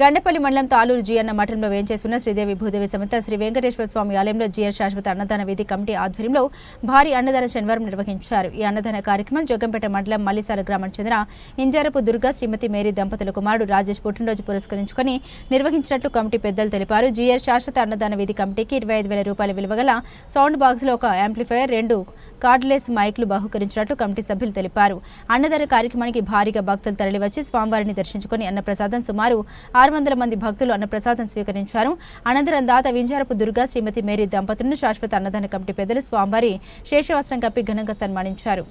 గండపల్లి మండలం తాలూరు జీఎన్న మఠంలో వేయించేసుకున్న శ్రీదేవి భూదేవి సమేత శ్రీ వెంకటేశ్వర స్వామి ఆలయంలో జీఆర్ శాశ్వత అన్నదాన వేది కమిటీ ఆధ్వర్యంలో భారీ అన్నదాన శనివారం నిర్వహించారు. ఈ అన్నదాన కార్యక్రమం జోగంపేట మండలం మల్లిసాల గ్రామం చెందిన ఇంజారపు దుర్గా శ్రీమతి మేరీ దంపతుల కుమారుడు రాజేష్ పుట్టినరోజు పురస్కరించుకొని నిర్వహించినట్లు కమిటీ పెద్దలు తెలిపారు. జీఆర్ శాశ్వత అన్నదాన వేది కమిటీకి ఇరవై ఐదు వేల రూపాయల విలువగల సౌండ్ బాక్స్లో ఒక యాంప్లిఫైర్ రెండు కార్డ్లెస్ మైక్లు బహుకరించినట్లు కమిటీ సభ్యులు తెలిపారు. అన్నదాన కార్యక్రమానికి భారీగా భక్తులు తరలివచ్చి స్వామివారిని దర్శించుకుని అన్నప్రసాదం సుమారు ఆరు వందల మంది భక్తులు అన్నప్రసాదం స్వీకరించారు అనంతరం దాత వింజారపు దుర్గా శ్రీమతి మేరీ దంపతులను శాశ్వత అన్నదాన కమిటీ పెద్దలు స్వామివారి శేషవస్త్రం కప్పి ఘనంగా సన్మానించారు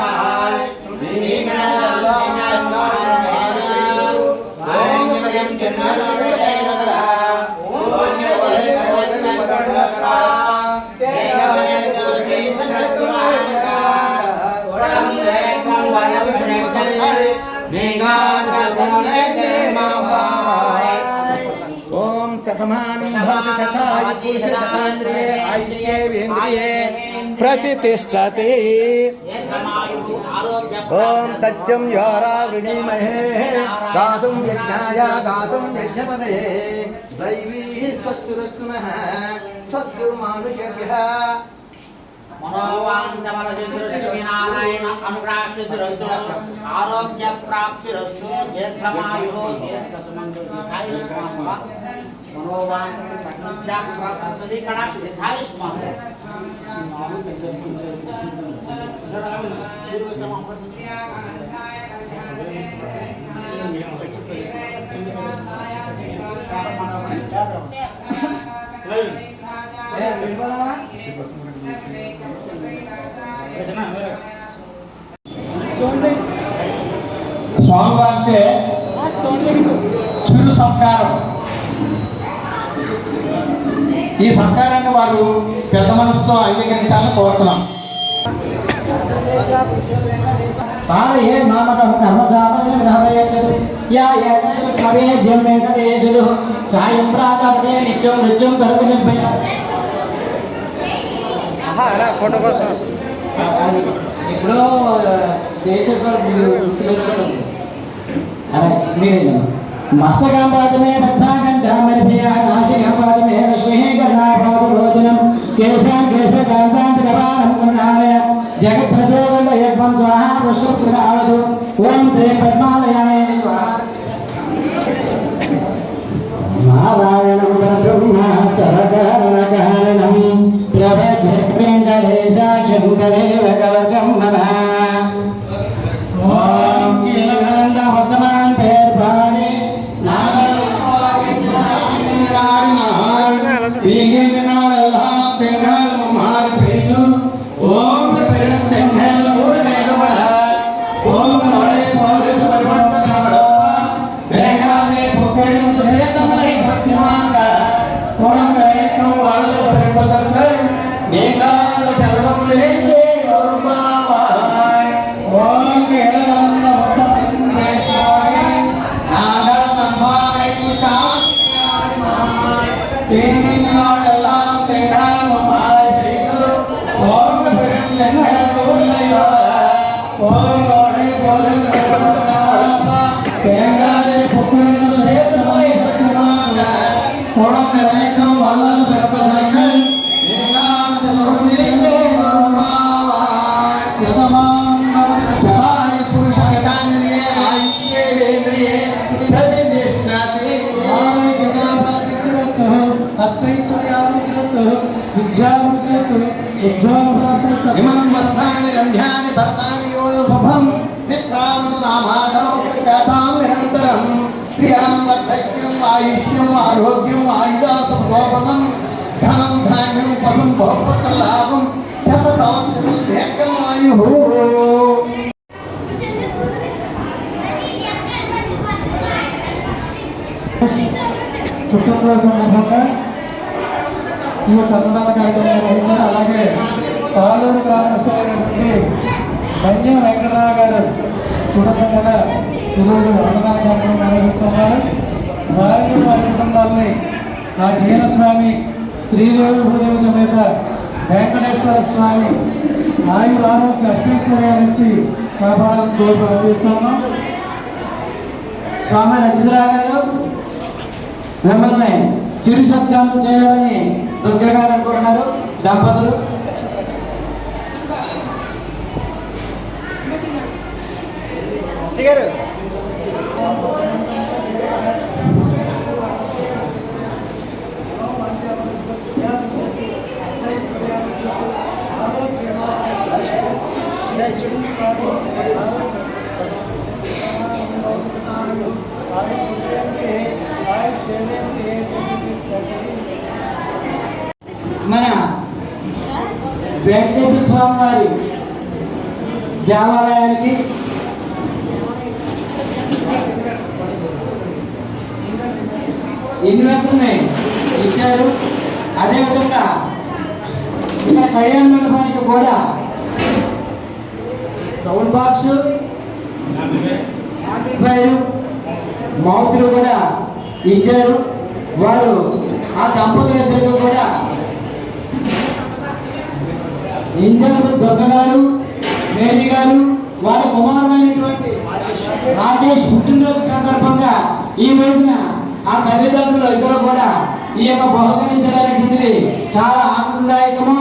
ఓం प्रतिष्ठते ओम वेन्द्रिये प्रतिष्ठति। ॐ तच्चं योरावृणीमहे दातुं यज्ञाय दातुं यज्ञपदये। दैवीः स्वस्तुरस्तुनः स्वस्तुर्मानुषेभ्यः मनोवाञ्चमलसिद्धिनारायण अनुराक्षितिरस्तु दीर्घमायुः दीर्घसुमन्तु ఆరోగ్య సంఖ్యా ప్రాప్తది దీర్ఘసుమంతుదీర్ఘాయుష్మాన్ యథాయుష్మాన్. సకృత్యా ప్రాప్తి కడాక్షి ఈ సత్కారాన్ని వారు పెద్ద మనసుతో అంగీకరించాలని కోరుతున్నాం. పాలయే మామకం కర్మసామయం రమయచ్చదు యా ఏతేజం వెంకటేశుడు సాయం ప్రాతపటే నిత్యం నృత్యం కరుగు నిర్భయ. అలా ఫోటో కోసం. ఇప్పుడు దేశం మీరేనా మస్తకాంపాదమే పద్మాకంఠామరిప్రియ నాసికంపాదమే లక్ష్మీ జగత్ ప్రచోదండ యజ్ఞం స్వాహ పుష్పం శ్రావతు ఓం శ్రీ పద్మాలయాయ తదేవ కవచం ఓం పాడి ஓம் और आप मेरा ఆరోగ్యం ఆయుధాత ప్రలోభనం ధనం ధాన్యం పదం బహుపుత్ర లాభం శత సంవత్సరం దీర్ఘమాయు కుటుంబ సందర్భంగా ఈ యొక్క అన్నదాన కార్యక్రమం నిర్వహించారు అలాగే తాలూరు గ్రామస్తులైనటువంటి ధన్య వెంకటరావు గారు కుటుంబం కూడా ఈరోజు అన్నదాన కార్యక్రమం నిర్వహిస్తున్నారు. వారిని వారి కుటుంబాలని ఆ జీవనస్వామి శ్రీదేవి భూదేవి సమేత వెంకటేశ్వర స్వామి ఆయుర ఆరోగ్య అష్టైశ్వర్యాల నుంచి కాపాడాలని కోరుకు అందిస్తున్నాం స్వామి నచితరావు గారు మిమ్మల్ని చిరు సత్కారం చేయాలని దుర్గగారు అనుకుంటున్నారు దంపతులు గారు మన వెంకటేశ్వర స్వామి వారి దేవాలయానికి ఇన్వెస్ట్ని ఇచ్చారు. అదేవిధంగా ఇలా కళ్యాణ మండపానికి కూడా సౌండ్ బాక్స్ యాంప్లిఫైర్ మౌతులు కూడా ఇచ్చారు. వారు ఆ దంపతులిద్దరికి కూడా ఇంజనీర్ దుర్గ గారు మేరీ గారు వాళ్ళ కుమారుడైనటువంటి రాకేష్ పుట్టినరోజు సందర్భంగా ఈ రోజున ఆ తల్లిదండ్రులు ఇద్దరు కూడా ఈ యొక్క బహుకరించడానికి చాలా ఆనందదాయకము.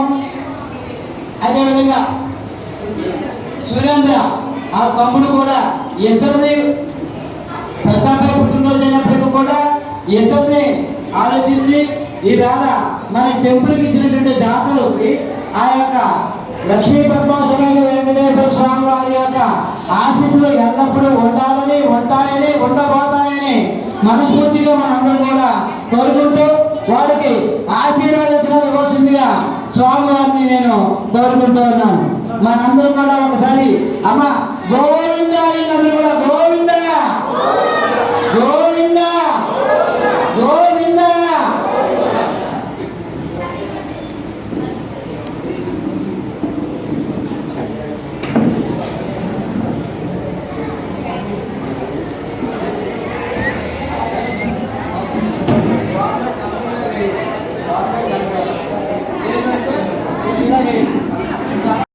అదేవిధంగా సురేంద్ర ఆ తమ్ముడు కూడా ఇద్దరిది పెద్ద అబ్బాయి పుట్టినరోజు అయినప్పటికీ కూడా ఇద్దరిని ఆలోచించి ఈవేళ మన టెంపుల్కి ఇచ్చినటువంటి దాతలకి ఆ యొక్క లక్ష్మీ పద్మాసమైన వెంకటేశ్వర స్వామి వారి యొక్క ఆశీస్సులు ఎల్లప్పుడూ ఉండాలని ఉంటాయని ఉండబోతాయని మనస్ఫూర్తిగా మనందరం కూడా కోరుకుంటూ వారికి ఆశీర్వాదం స్వామి స్వామివారిని నేను కోరుకుంటూ ఉన్నాను. మనందరం కూడా ఒకసారి అమ్మ గోవింద అందరూ కూడా గోవింద!